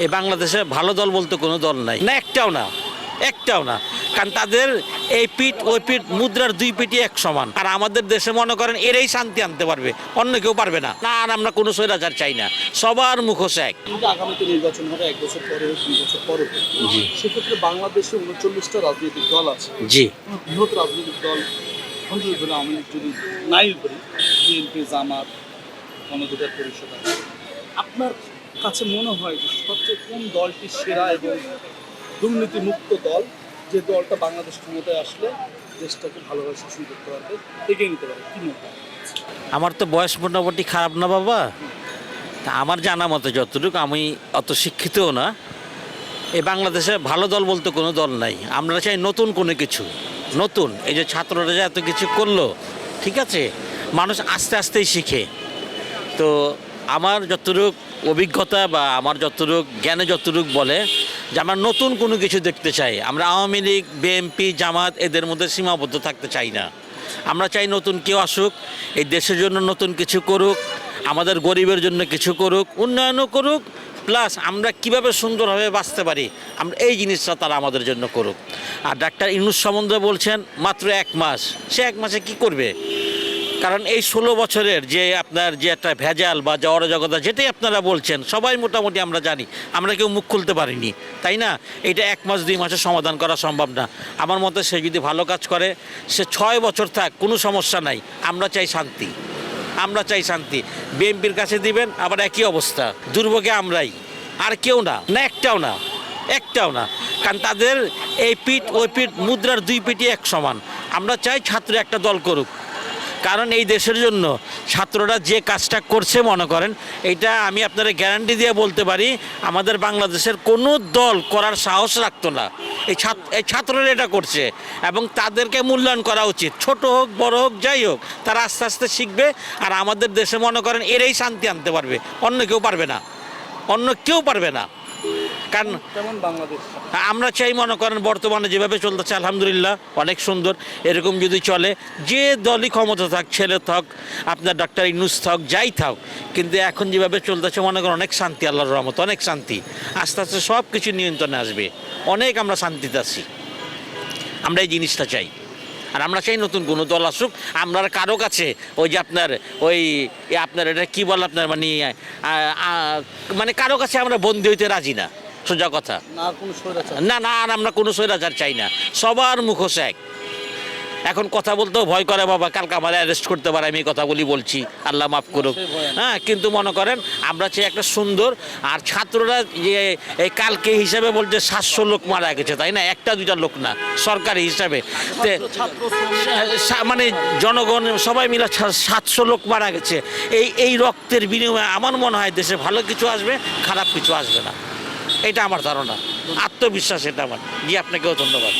এই বাংলাদেশে ভালো দল বলতে কোনো দল নাই। না একটাও না। একটাও না। কারণ তাদের এই পিঠ ওই পিঠ মুদ্রার দুই পিঠই এক সমান। আর আমাদের দেশে মনে করেন এরাই শান্তি আনতে পারবে অন্য কেউ পারবে না। না আর আমরা কোনো স্বৈরাচার চাই না। সবার মুখোশ এক। কিন্তু আগামীতে নির্বাচন হবে এক বছর পরে দুই বছর পরে জি। সেক্ষেত্রে বাংলাদেশে উনচল্লিশটা রাজনৈতিক দল আছে। জি। বৃহৎ রাজনৈতিক দল ধরে আমি যদি নাই করি বিএনপি জামাত গণধিকার পরিষদ আছে। আপনার কাছে মনে হয় যে সবচেয়ে কোন দলটি সেরা এবং দুর্নীতিমুক্ত দল যে দলটা বাংলাদেশ ক্ষমতায় আসলে দেশটাকে ভালোভাবে শাসন করতে পারবে, এগিয়ে নিতে পারবে কি মনে আমার তো বয়স মোটামুটি খারাপ না বাবা। তা আমার জানা মতো যতটুকু আমি অত শিক্ষিতও না, এই বাংলাদেশে ভালো দল বলতে কোনো দল নাই। আমরা চাই নতুন কোনো কিছু, নতুন। এই যে ছাত্ররা যে এত কিছু করল, ঠিক আছে? মানুষ আস্তে আস্তেই শিখে। তো আমার যতটুক অভিজ্ঞতা বা আমার যতটুক জ্ঞানে যতটুক বলে যে আমরা নতুন কোনো কিছু দেখতে চাই। আমরা আওয়ামী লীগ, বিএনপি, জামাত এদের মধ্যে সীমাবদ্ধ থাকতে চাই না। আমরা চাই নতুন কেউ আসুক, এই দেশের জন্য নতুন কিছু করুক, আমাদের গরিবের জন্য কিছু করুক, উন্নয়নও করুক, প্লাস আমরা কীভাবে সুন্দরভাবে বাঁচতে পারি, আমরা এই জিনিসটা তারা আমাদের জন্য করুক। আর ডাক্তার ইনুস সম্বন্ধে বলছেন, মাত্র এক মাস। সে এক মাসে কি করবে? কারণ এই ষোলো বছরের যে আপনার যে একটা ভেজাল বা জড় জগতা যেটাই আপনারা বলছেন, সবাই মোটামুটি আমরা জানি, আমরা কেউ মুখ খুলতে পারিনি, তাই না? এটা এক মাস, দুই মাসে সমাধান করা সম্ভব না। আমার মতে সে যদি ভালো কাজ করে, সে ছয় বছর থাক, কোনো সমস্যা নাই। আমরা চাই শান্তি। আমরা চাই শান্তি। বিএনপির কাছে দিবেন, আবার একই অবস্থা। দুর্ভোগে আমরাই। আর কেউ না না একটাও না একটাও না। কারণ তাদের এই পিঠ, ওই পিঠ, মুদ্রার দুই পিঠই এক সমান। আমরা চাই ছাত্র একটা দল করুক। কারণ এই দেশের জন্য ছাত্ররা যে কাজটা করছে মনে করেন, এটা আমি আপনারা গ্যারান্টি দিয়ে বলতে পারি, আমাদের বাংলাদেশের কোনো দল করার সাহস রাখতো না। এই ছাত্র, এই ছাত্ররা এটা করছে এবং তাদেরকে মূল্যায়ন করা উচিত। ছোট হোক, বড় হোক, যাই হোক, তারা আস্তে আস্তে শিখবে আর আমাদের দেশে মনে করেন এরাই শান্তি আনতে পারবে। অন্য কেউ পারবে না। অন্য কেউ পারবে না। কারণ আমরা চাই মনে করেন বর্তমানে যেভাবে চলতেছে আলহামদুলিল্লাহ অনেক সুন্দর। এরকম যদি চলে যে দলই ক্ষমতা থাক ছেলে থাক আপনার ডাক্তার ইনুস থাক যাই থাক কিন্তু এখন যেভাবে চলতেছে মনে করেন অনেক শান্তি আল্লাহর রহমত অনেক শান্তি। আস্তে আস্তে সব কিছু নিয়ন্ত্রণে আসবে। অনেক আমরা শান্তিতে আছি। আমরা এই জিনিসটা চাই। আর আমরা চাই নতুন কোনো দল আসুক। আমরা কারও কাছে ওই যে আপনার ওই আপনার এটা কী বল আপনার মানে মানে কারও কাছে আমরা বন্দী হইতে রাজি না। সোজা কথা। না না আর আমরা কোনো স্বৈরাচার চাই না। সবার মুখোশ এক। এখন কথা বলতেও ভয় করে বাবা কালকে আমার অ্যারেস্ট করতে পারে আমি এই কথাগুলি বলছি। আল্লাহ মাফ করুক। হ্যাঁ কিন্তু মনে করেন আমরা চাই একটা সুন্দর আর ছাত্ররা যে এই কালকে হিসাবে বলছে সাতশো লোক মারা গেছে তাই না? একটা দুইটা লোক না সরকারি হিসাবে। মানে জনগণ সবাই মিলে সাতশো লোক মারা গেছে। এই এই রক্তের বিনিময়ে আমার মনে হয় দেশে ভালো কিছু আসবে খারাপ কিছু আসবে না। এটা আমার ধারণা। আত্মবিশ্বাস এটা আমার। জি আপনাকেও ধন্যবাদ।